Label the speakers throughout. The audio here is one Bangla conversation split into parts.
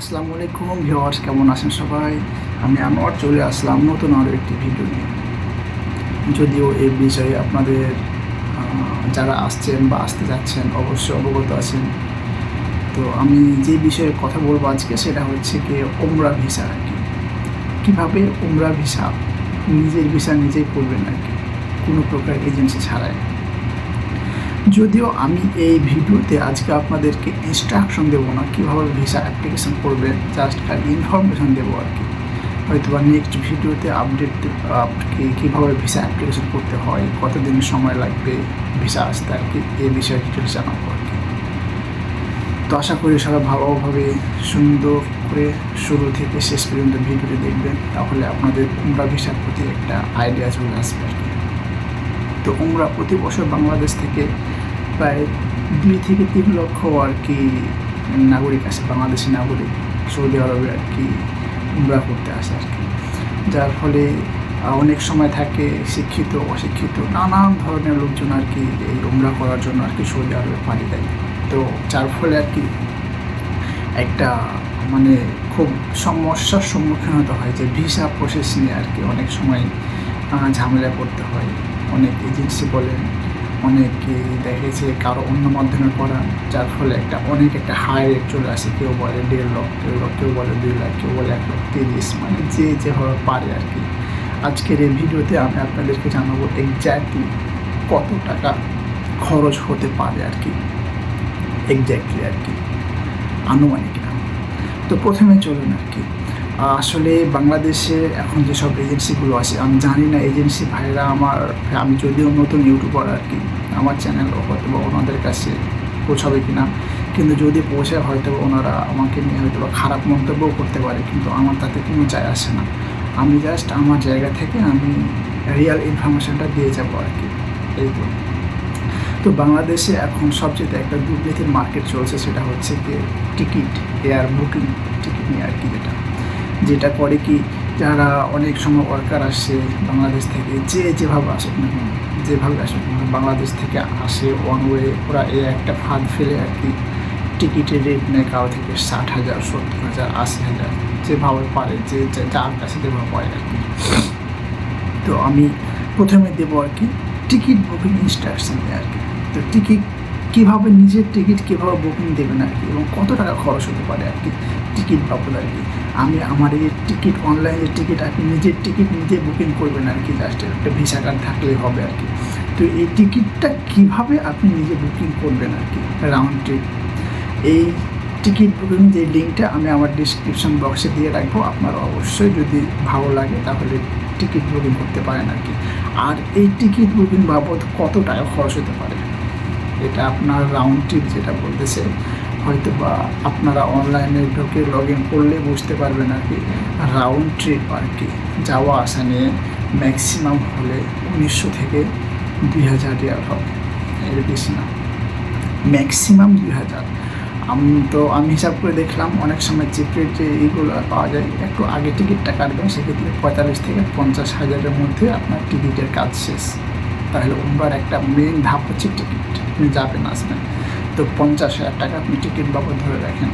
Speaker 1: আসসালামু আলাইকুম ভিউয়ার্স, কেমন আছেন সবাই? আমি আনোয়ার, চলে আসলাম নতুন আরও একটি ভিডিও নিয়ে। যদিও এই বিষয়ে আপনাদের যারা আসছেন বা আসতে যাচ্ছেন, অবশ্যই অবগত আছেন। তো আমি যে বিষয়ে কথা বলব আজকে সেটা হচ্ছে কি ওমরা ভিসা আর কি। কীভাবে ওমরা ভিসা নিজের ভিসা নিজেই করবেন আর কি? কোনো প্রকার এজেন্সি ছাড়াই। যদিও আমি এই ভিডিওতে আজকে আপনাদেরকে ইনস্ট্রাকশন দেবো না, কীভাবে ভিসা অ্যাপ্লিকেশন করবেন জাস্ট খালি ইনফরমেশন দেবো আর কি। হয়তো বা নেক্সট ভিডিওতে আপডেট কীভাবে ভিসা অ্যাপ্লিকেশন করতে হয়, কতদিন সময় লাগবে ভিসা আসতে আর কি, এই বিষয়ে ডিটেলস জানাব আর কি। তো আশা করি সবাই ভালোভাবে সুন্দর করে শুরু থেকে শেষ পর্যন্ত ভিডিওটি দেখবেন, তাহলে আপনাদের উমরা ভিসার প্রতি একটা আইডিয়া চলে আসবে আর কি। তো উমরা প্রতি বছর বাংলাদেশ থেকে প্রায় দুই থেকে তিন লক্ষ আর কি নাগরিক আছে, বাংলাদেশি নাগরিক, সৌদি আরবে আর কি উমরা করতে আসে আর কি। যার ফলে অনেক সময় থাকে শিক্ষিত, অশিক্ষিত, নানান ধরনের লোকজন আর কি এই উমরা করার জন্য আর কি সৌদি আরবে পাড়ি দেয়। তো যার ফলে আর কি একটা মানে খুব সমস্যার সম্মুখীন হতে হয় যে ভিসা প্রসেস নিয়ে আর কি অনেক সময় ঝামেলা করতে হয়। অনেক এজেন্সি বলেন অনেকে দেখেছে, কারও অন্য মাধ্যমে করা, যার ফলে একটা অনেক একটা হাই রেট চলে আসে। কেউ বলে দেড় লাখ কেউ লক্ষ, কেউ বলে দুই লাখ, কেউ বলে এক লাখ তিরিশ মানে যে যেভাবে পারে আর কি। আজকের এই ভিডিওতে আমি আপনাদেরকে জানাব এক্স্যাক্টলি কত টাকা খরচ হতে পারে আর কি। এক্স্যাক্টলি আর কি। আনুমানিক তো প্রথমে চলুন আর কি। আসলে বাংলাদেশে এখন যেসব এজেন্সিগুলো আছে, আমি জানি না এজেন্সি ভাইরা আমার, আমি যদিও নতুন ইউটিউবার আর কি, আমার চ্যানেল হয়তো বা ওনাদের কাছে পৌঁছাবে কি না কিন্তু যদি পৌঁছায় হয়তো ওনারা আমাকে নিয়ে হয়তো বা খারাপ মন্তব্যও করতে পারে, কিন্তু আমার তাতে কোনো যায় আসে না। আমি জাস্ট আমার জায়গা থেকে আমি রিয়াল ইনফরমেশনটা দিয়ে যাব আর কি, এই তো। তো বাংলাদেশে এখন সবচেয়ে একটা দুর্নীতির মার্কেট চলছে, সেটা হচ্ছে কি টিকিট এয়ার বুকিং টিকিট নিয়ে আর কি যেটা। যেটা করে কি যারা অনেক সময় ওয়ার্কার আসে বাংলাদেশ থেকে, যে যেভাবে আসুক না কেন, যেভাবে আসুক না বাংলাদেশ থেকে আসে ওয়ান ওয়ে ওরা এ একটা ফাঁদ ফেলে আর কি। টিকিটের রেট নেয় কারও থেকে ষাট হাজার, সত্তর হাজার, আশি হাজার, যেভাবে পারে, যে যার কাছে যেভাবে পারে আর কি। তো আমি প্রথমে দেবো আর কি টিকিট বুকিং ইনস্ট্রাকশন আর কি। তো টিকিট কীভাবে নিজের টিকিট কীভাবে বুকিং দেবেন আর কি এবং কত টাকা খরচ হতে পারে আর কি টিকিট বাবদ আর কি। আমি আমার এই টিকিট অনলাইনের টিকিট আপনি নিজের টিকিট নিজে বুকিং করবেন আর কি জাস্ট একটা ভিসা কার্ড থাকলেই হবে আর কি। তো এই টিকিটটা কীভাবে আপনি নিজে বুকিং করবেন আর কি রাউন্ড ট্রিপ এই টিকিট বুকিং যে লিঙ্কটা আমি আমার ডিসক্রিপশন বক্সে দিয়ে রাখব, আপনারা অবশ্যই যদি ভালো লাগে তাহলে টিকিট বুকিং করতে পারেন আর কি। আর এই টিকিট বুকিং বাবদ কত টাকা খরচ হতে পারে? এটা আপনার রাউন্ড ট্রিপ যেটা বলতেছে হয়তো বা আপনারা অনলাইনে ঢুকে লগ ইন করলে বুঝতে পারবেন আর কি। রাউন্ড ট্রিপ আর কি, যাওয়া আসা নিয়ে ম্যাক্সিমাম হলে উনিশশো থেকে দুই হাজার রিয়াল হবে। এর বেশি না। ম্যাক্সিমাম দুই হাজার। আমি তো, আমি হিসাব করে দেখলাম, অনেক সময় চিপ যে এইগুলো পাওয়া যায়, একটু আগে টিকিটটা কাটবেন, সেক্ষেত্রে পঁয়তাল্লিশ থেকে পঞ্চাশ হাজারের মধ্যে আপনার টিকিটের কাজ শেষ। তাহলে উমরার একটা মেন ধাপ হচ্ছে টিকিট আপনি যাবেন আসবেন। তো পঞ্চাশ হাজার টাকা আপনি টিকিট বাবদ ধরে রাখেন।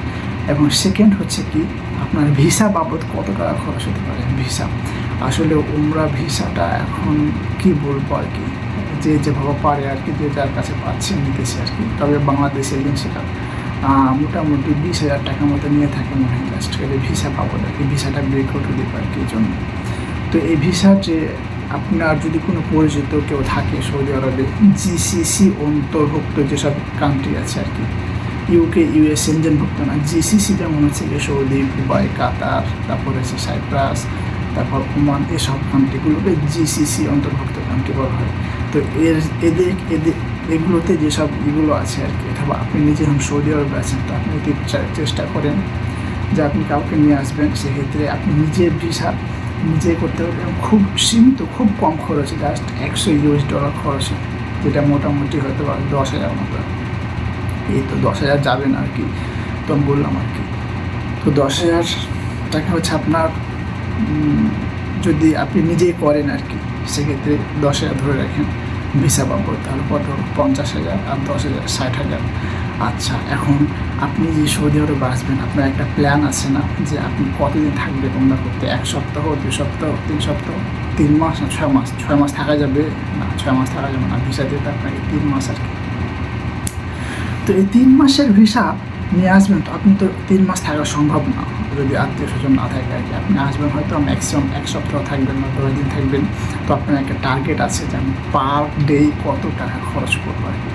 Speaker 1: এবং সেকেন্ড হচ্ছে কি আপনার ভিসা বাবদ কত টাকা খরচ হতে পারে? ভিসা আসলে উমরা ভিসাটা এখন কি বলব আর কি? যে যেভাবে পারে আর কি যে যার কাছে পাচ্ছে নিতেছে আর কি। তবে বাংলাদেশ এজেন্সিটা আহ, মোটামুটি বিশ হাজার টাকার মতো নিয়ে থাকে মনে হয় জাস্ট করে ভিসা পাবো আর কি ভিসাটা ব্রেক আউট দিবে আর কি জন্য? তো এই ভিসা যে আপনার যদি কোনো পরিচিত কেউ থাকে সৌদি আরবে জিসিসি অন্তর্ভুক্ত যেসব কান্ট্রি আছে আর কি ইউকে ইউএস সেনজেনভুক্ত না জিসিসি যেমন হচ্ছে গিয়ে সৌদি দুবাই কাতার তারপর হচ্ছে সাইপ্রাস তারপর ওমান এসব কান্ট্রিগুলোকে জিসিসি অন্তর্ভুক্ত কান্ট্রি বলা হয়। তো এর, এদের এদের, এগুলোতে যেসব ইগুলো আছে আর কি, অথবা আপনি নিজে এখন সৌদি আরবে আছেন, তো আপনি চেষ্টা করেন যে আপনি কাউকে নিয়ে আসবেন, সেক্ষেত্রে আপনি নিজের ভিসা নিজে করতে এবং খুব সীমিত, খুব কম খরচে জাস্ট একশো ইউএস ডলার খরচে, যেটা মোটামুটি হয়তো দশ হাজার মতো। এই তো দশ হাজার যাবে না আর কি, তো আমি বললাম আর কি। তো দশ হাজার টাকা হচ্ছে আপনার যদি আপনি নিজেই করেন আর কি, সেক্ষেত্রে দশ হাজার ধরে রাখেন, ভিসা বাবদ। তাহলে কত? পঞ্চাশ হাজার আর দশ হাজার, ষাট হাজার। আচ্ছা এখন আপনি যে সৌদি আরবে আসবেন, আপনার একটা প্ল্যান আছে না যে আপনি কতদিন থাকবেন ওমরা করতে? এক সপ্তাহ, দুই সপ্তাহ, তিন সপ্তাহ? তিন মাস না ছয় মাস? ছয় মাস থাকা যাবে? না, ছয় মাস থাকা যাবে না। ভিসা দিতে আপনাকে তিন মাস আর কি। তো এই তিন মাসের ভিসা নিয়ে আসবেন তো আপনি তো তিন মাস থাকা সম্ভব না। যদি আত্মীয় স্বজন না থাকে আর কি। আপনি আসবেন হয়তো ম্যাক্সিমাম এক সপ্তাহ থাকবেন বা দশ দিন থাকবেন। তো আপনার একটা টার্গেট আছে যে আমি পার ডে কত টাকা খরচ করব আর কি।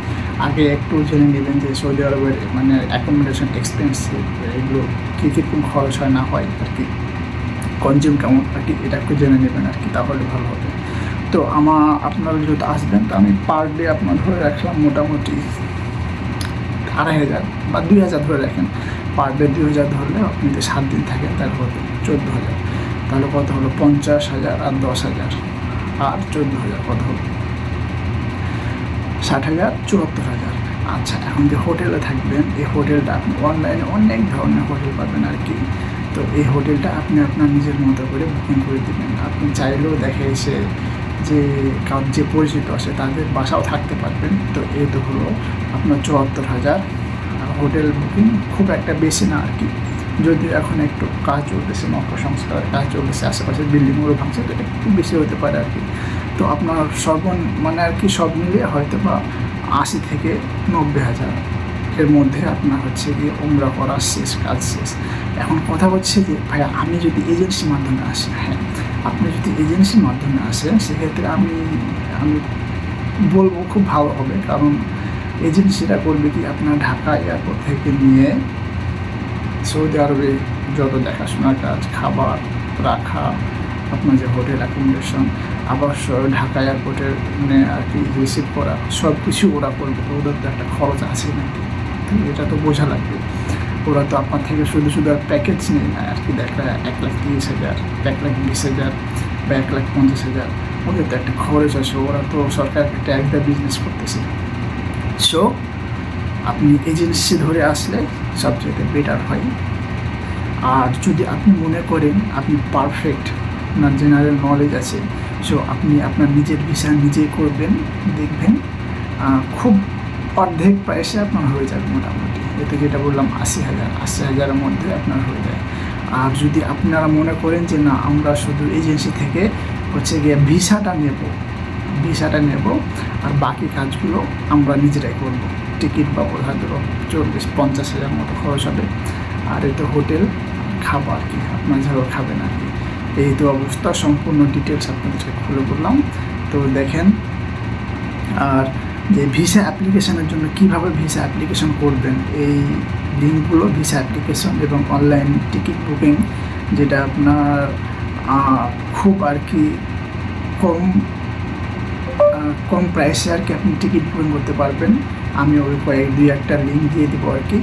Speaker 1: আগে একটু জেনে নেবেন যে সৌদি আরবের মানে অ্যাকোমোডেশন এক্সপেন্সিভ এগুলো কী কীরকম খরচ হয়, না হয়, আর কি? কনজিউম কেমন, আর কি? এটা একটু জেনে নেবেন, আর কি, তাহলে ভালো হবে। তো আমার আপনারা যেহেতু আসবেন, তো আমি পার ডে আপনার ধরে রাখলাম মোটামুটি আড়াই হাজার বা দুই হাজার ধরে রাখেন। পার ডে দুই হাজার ধরলে আপনি যদি সাত দিন থাকেন, তাহলে কত চোদ্দ হাজার। তাহলে কত হলো? পঞ্চাশ হাজার আর দশ হাজার। আর চোদ্দ হাজার কত হলো? ষাট হাজার, চুয়াত্তর হাজার। আচ্ছা এখন যে হোটেলে থাকবেন, এই হোটেলটা আপনি অনলাইনে অনেক ধরনের হোটেল পাবেন আর কি। তো এই হোটেলটা আপনি আপনার নিজের মতো করে বুকিং করে দেবেন। আপনি চাইলেও দেখে এসে যে কার যে পরিচিত আছে তাদের বাসাও থাকতে পারবেন। তো এই তো হলো আপনার চুয়াত্তর হাজার হোটেল বুকিং খুব একটা বেশি না আর কি। যদি এখন একটু কাজ চলতেছে মক্ষ সংস্কারের কাজ চলতেছে, আশেপাশে বিল্ডিংগুলো ভাঙছে, তো একটু বেশি হতে পারে আর কি। তো আপনার সর্বন মানে আর কি সব মিলিয়ে হয়তো বা আশি থেকে নব্বই হাজার এর মধ্যে আপনার হচ্ছে গিয়ে ওমরা করা শেষ, কাজ শেষ। এখন কথা হচ্ছে যে ভাইয়া, আমি যদি এজেন্সির মাধ্যমে আসি হ্যাঁ আপনি যদি এজেন্সির মাধ্যমে আসেন, সেক্ষেত্রে আমি আমি বলব খুব ভালো হবে। কারণ এজেন্সিটা করবে কি, আপনার ঢাকা এয়ারপোর্ট থেকে নিয়ে সৌদি আরবে যত দেখাশোনার কাজ, খাবার রাখা, আপনার যে হোটেল অ্যাকোমোডেশন আবার ঢাকা এয়ারপোর্টের মানে আর কি রিসিভ করা সব কিছু ওরা করবে। ওদের তো একটা খরচ আছে নাকি? এটা তো বোঝা লাগবে। ওরা তো আপনার থেকে শুধু শুধু আর প্যাকেজ নেই না, আর কি দেখা এক লাখ তিরিশ হাজার, এক লাখ বিশ হাজার বা এক লাখ পঞ্চাশ হাজার। ওদের তো একটা খরচ আছে, ওরা তো সরকারকে ট্যাক্স দেওয়া বিজনেস করতেছে সো আপনি এজেন্সি ধরে আসলে সবচেয়ে বেটার হয়। আর যদি আপনি মনে করেন আপনি পারফেক্ট আপনার জেনারেল নলেজ আছে সো আপনি আপনার নিজের ভিসা নিজেই করবেন, দেখবেন। খুব অর্ধেক প্রাইসে আপনার হয়ে যাবে মোটামুটি। এতে যেটা বললাম, আশি হাজার। আশি হাজারের মধ্যে আপনার হয়ে যায়। আর যদি আপনারা মনে করেন যে না, আমরা শুধু এজেন্সি থেকে হচ্ছে গিয়ে ভিসাটা নেব ভিসাটা নেব, আর বাকি কাজগুলো আমরা নিজেরাই করব। টিকিট বাবদ হয়তো চল্লিশ, পঞ্চাশ হাজার মতো খরচ হবে। আর এই তো হোটেল, খাবার কি? আপনার যেভাবে খাবেন আর কি। এই তো অবস্থা, সম্পূর্ণ ডিটেলস আপনাদেরকে খুলে বললাম তো দেখেন, আর যে ভিসা অ্যাপ্লিকেশনের জন্য কীভাবে ভিসা অ্যাপ্লিকেশন করবেন, এই লিঙ্কগুলো ভিসা অ্যাপ্লিকেশন এবং অনলাইন টিকিট বুকিং যেটা আপনার খুব আর কি কম কম প্রাইসে আর কি আপনি টিকিট বুকিং করতে পারবেন। আমি ওই কয়েক, দুই একটা লিঙ্ক দিয়ে দেবো আর কি।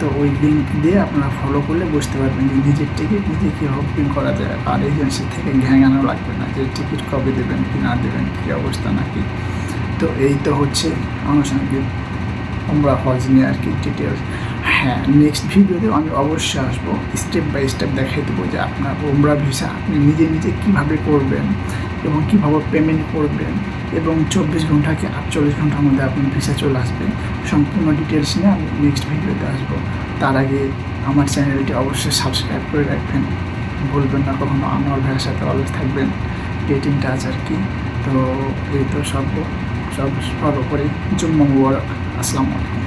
Speaker 1: তো ওই লিঙ্ক দিয়ে আপনারা ফলো করলে বুঝতে পারবেন যে নিজের টিকিট নিজে কীভাবে বুকিং করা যায় আর এজেন্সি থেকে ঘ্যাঙানো লাগবে না যে টিকিট কবে দেবেন, কি না দেবেন, কী অবস্থা নাকি। তো এই তো হচ্ছে আনুষঙ্গিক আমরা হজ নিয়ে আর কি ডিটেলস হ্যাঁ নেক্সট ভিডিওতে আমি অবশ্যই আসব। স্টেপ বাই স্টেপ দেখাই দেবো যে আপনার ওমরা ভিসা আপনি নিজে নিজে কীভাবে করবেন এবং কীভাবে পেমেন্ট করবেন এবং চব্বিশ ঘন্টাকে আটচল্লিশ ঘণ্টার মধ্যে আপনি ভিসা চলে আসবে। সম্পূর্ণ ডিটেলস নিয়ে আমি নেক্সট ভিডিওতে আসব। তার আগে আমার চ্যানেলটি অবশ্যই সাবস্ক্রাইব করে রাখবেন। ভুলবেন না, কখনো আমার ভাইয়ের সাথে অলওয়েজ থাকবেন। ডেটিং টাচ আর কি। তো এই তো সব সব সর্বোপরি জুম্মা মুবারক। আসসালামু আলাইকুম।